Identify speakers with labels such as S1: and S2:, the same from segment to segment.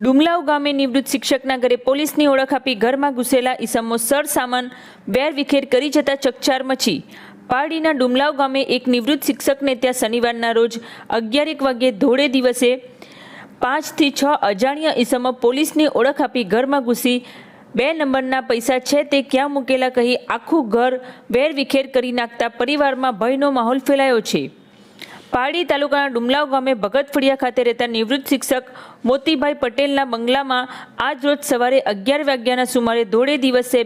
S1: ડુમલાવ ગામે નિવૃત્ત શિક્ષકના ઘરે પોલીસની ઓળખ આપી ઘરમાં ઘૂસેલા ઈસમો સરસામાન વેર વેરવિખેર કરી જતા ચકચાર મચી. પારડીના ડુમલાવ ગામે એક નિવૃત્ત શિક્ષકને ત્યાં શનિવારના રોજ અગિયારેક વાગ્યે ધોળે દિવસે પાંચથી છ અજાણ્યા ઈસમો પોલીસની ઓળખ આપી ઘરમાં ઘૂસી બે નંબરના પૈસા છે તે ક્યાં મૂકેલા કહી આખું ઘર વેરવિખેર કરી નાખતા પરિવારમાં ભયનો માહોલ ફેલાયો છે. પારડી તાલુકાના ડુમલાવ ગામે ભગત ફળિયા ખાતે રહેતા નિવૃત્ત શિક્ષક મોતીભાઈ પટેલના બંગલામાં આજ રોજ સવારે અગિયાર વાગ્યાના સુમારે ધોળે દિવસે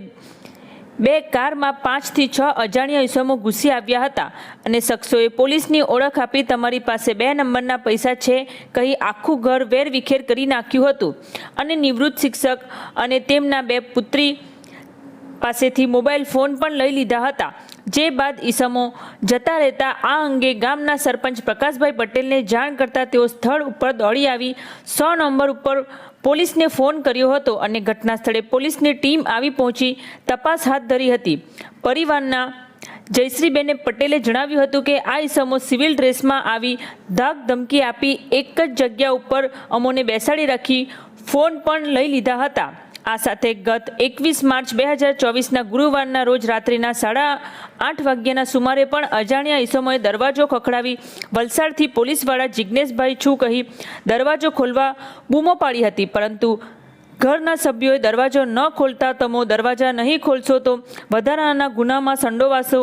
S1: બે કારમાં પાંચથી છ અજાણ્યા ઇસમો ઘૂસી આવ્યા હતા અને શખ્સોએ પોલીસની ઓળખ આપી તમારી પાસે બે નંબરના પૈસા છે કહી આખું ઘર વેરવિખેર કરી નાખ્યું હતું. અને નિવૃત્ત શિક્ષક અને તેમના બે પુત્રી પાસેથી મોબાઈલ ફોન પણ લઈ લીધા હતા. જે બાદ ઈસમો જતા રહેતા આ અંગે ગામના સરપંચ પ્રકાશભાઈ પટેલને જાણ કરતા તેઓ સ્થળ ઉપર દોડી આવી, સો નંબર ઉપર પોલીસને ફોન કર્યો હતો અને ઘટના સ્થળે પોલીસની ટીમ આવી પહોંચી, તપાસ હાથ ધરી હતી. પરિવારના જયશ્રીબેને પટેલે જણાવ્યું હતું કે આ ઈસમો સિવિલ ડ્રેસમાં આવી ધાક ધમકી આપી, એક જ જગ્યા ઉપર અમોને બેસાડી રાખી, ફોન પણ લઈ લીધા હતા. આ સાથે ગત એકવીસ માર્ચ બે હજાર ચોવીસના ગુરુવારના રોજ રાત્રિના સાડા આઠ વાગ્યાના સુમારે પણ અજાણ્યા ઈસમોએ દરવાજો ખખડાવી વલસાડથી પોલીસવાળા જિજ્ઞેશભાઈ છું કહી દરવાજો ખોલવા બૂમો પાડી હતી. પરંતુ ઘરના સભ્યોએ દરવાજો ન ખોલતા તમો દરવાજા નહીં ખોલશો તો વધારાના ગુનામાં સંડોવાસો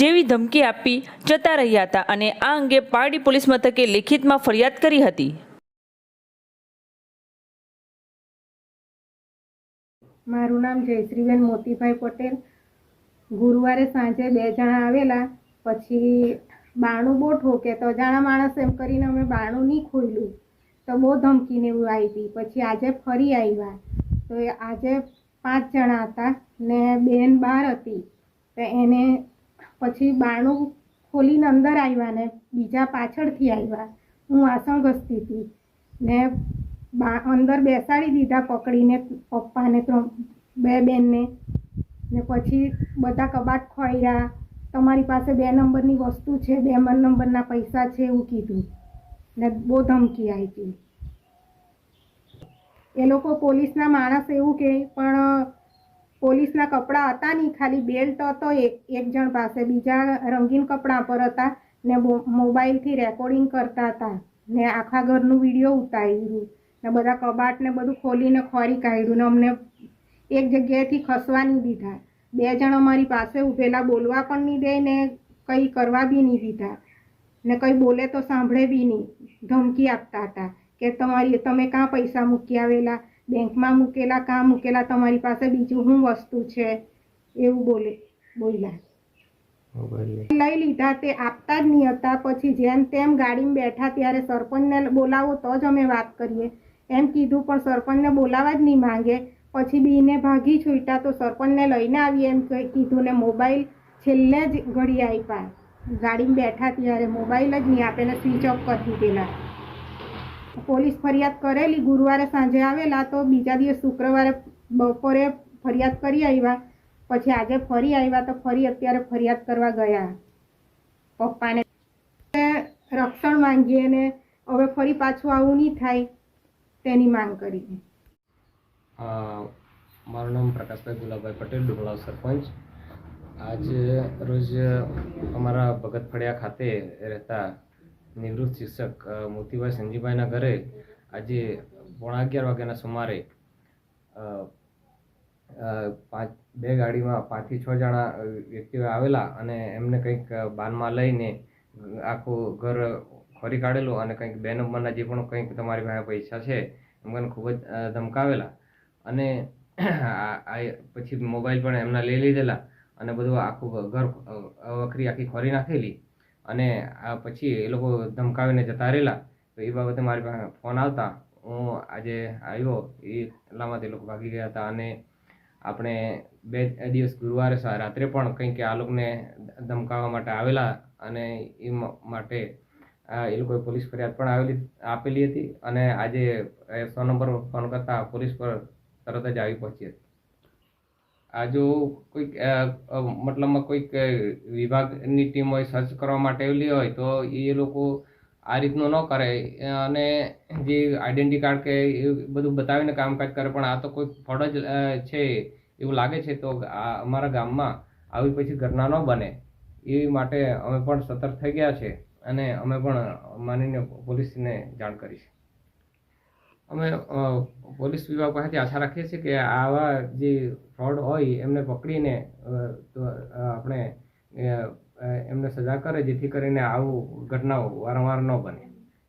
S1: જેવી ધમકી આપી જતા રહ્યા હતા અને આ અંગે પારડી પોલીસ મથકે લેખિતમાં ફરિયાદ કરી હતી.
S2: મારું નામ જયશ્રીબેન મોતીભાઈ પટેલ. ગુરુવારે સાંજે બે જણા આવેલા. પછી બાણું બહુ ઠોકે તો જાણા માણસ એમ કરીને અમે બાણું નહીં ખોલ્યું તો બહુ ધમકીને એવું આવી હતી પછી આજે ફરી આવ્યા તો આજે પાંચ જણા હતા ને બેન બહાર હતી. તો એને પછી બાણું ખોલીને અંદર આવ્યા ને બીજા પાછળથી આવ્યા હું વાસણ ઘસતી હતી ને બા અંદર બેસાડી દીધા પકડીને પપ્પાને ત્રણ, બે બેનને. ને પછી બધા કબાટ ખોયરા. તમારી પાસે બે નંબરની વસ્તુ છે, બે નંબરના પૈસા છે એવું કીધું. ને બહુ ધમકી આવી હતી એ લોકો પોલીસના માણસ એવું કહે પણ પોલીસના કપડાં હતા નહીં, ખાલી બેલ્ટ હતો એક એક જણ પાસે. બીજા રંગીન કપડાં પર હતા ને મોબાઈલથી રેકોર્ડિંગ કરતા હતા. ને આખા ઘરનું વીડિયો ઉતાર્યું. ને બધા કબાટને બધું ખોલીને ખોરી કાઢ્યું ને અમને એક જગ્યાએથી ખસવા નહીં દીધા. બે જણ અમારી પાસે ઊભેલા બોલવા પણ નહીં દે ને કંઈ કરવા બી નહીં દીધા. ને કંઈ બોલે તો સાંભળે બી નહીં. ધમકી આપતા હતા કે તમારી તમે કાં પૈસા મૂકી આવેલા? બેંકમાં મૂકેલા કાં મૂકેલા? તમારી પાસે બીજું શું વસ્તુ છે? એવું બોલે બોલ્યા. લઈ લીધા તે આપતા જ નહીં હતા. પછી જેમ તેમ ગાડીમાં બેઠા ત્યારે સરપંચને બોલાવો તો જ અમે વાત કરીએ. એમ કીધું, પણ સરપંચને બોલાવા જ નહીં માંગે. પછી બીને ભાગી છૂટ્યા તો સરપંચને લઈને આવી એમ કીધું ને મોબાઈલ છેલ્લે જ ઘડી આપ્યા. ગાડીમાં બેઠા ત્યારે મોબાઈલ જ નહીં આપે ને સ્વિચ ઓફ કરી દીધેલા. પોલીસ ફરિયાદ કરેલી. ગુરુવારે સાંજે આવેલા તો બીજા દિવસ શુક્રવારે બપોરે ફરિયાદ કરી આવ્યા. પછી આજે ફરી આવ્યા તો ફરી અત્યારે ફરિયાદ કરવા ગયા. પપ્પાને રક્ષણ માંગીએ ને હવે ફરી પાછું આવું નહીં થાય. તેની માંગ કરી
S3: મારું નામ પ્રકાશભાઈ ગુલાબભાઈ પટેલ ડુમલાવ સરપંચ. આજે રોજ અમારા ભગત ફળિયા ખાતે રહેતા નિવૃત્ત શિક્ષક મોતીભાઈ સંજીભાઈના ઘરે આજે પોણા અગિયાર વાગ્યાના સુમારે પાંચ, બે ગાડીમાં પાંચથી છ જણા વ્યક્તિઓ આવેલા અને એમને કંઈક બાનમાં લઈને આખું ઘર ખોરી કાઢેલું અને કંઈક બે નંબરના જે પણ કંઈક તમારી પાસે પૈસા છે, એમ કરીને ખૂબ જ ધમકાવેલા. અને પછી મોબાઈલ પણ એમના લઈ લીધેલા અને બધું આખું ઘર વખરી આખી ખોરી નાખેલી. અને આ પછી એ લોકો ધમકાવીને જતા રહેલા. તો એ બાબતે મારી પાસે ફોન આવતા. હું આજે આવ્યો, એ એટલામાં તે લોકો ભાગી ગયા હતા. અને આપણે બે દિવસ ગુરુવારે રાત્રે પણ કંઈક આ લોકોને ધમકાવવા માટે આવેલા અને એ માટે એ લોકોએ પોલીસ ફરિયાદ પણ આવેલી, આપેલી હતી અને આજે સો નંબર ફોન કરતા પોલીસ પર તરત જ આવી પહોંચી હતી. આ જો કોઈક મતલબમાં કોઈક વિભાગની ટીમ હોય, સર્ચ કરવા માટે આવેલી હોય, તો એ લોકો આ રીતનું ન કરે. અને જે આઈડેન્ટિટી કાર્ડ કે એ બધું બતાવીને કામકાજ કરે, પણ આ તો કોઈ ફળ જ છે એવું લાગે છે, તો અમારા ગામમાં આવી પછી ઘટના ન બને. એ માટે અમે પણ સતર્ક થઈ ગયા છે. અને અમે પણ માનીને પોલીસને જાણ કરી છે. અમે પોલીસ વિભાગ પાસેથી આશા રાખીએ છીએ કે આવા જે ફ્રોડ હોય, એમને પકડીને આપણે એમને સજા કરે, જેથી કરીને આવું ઘટનાઓ વારંવાર ન બને.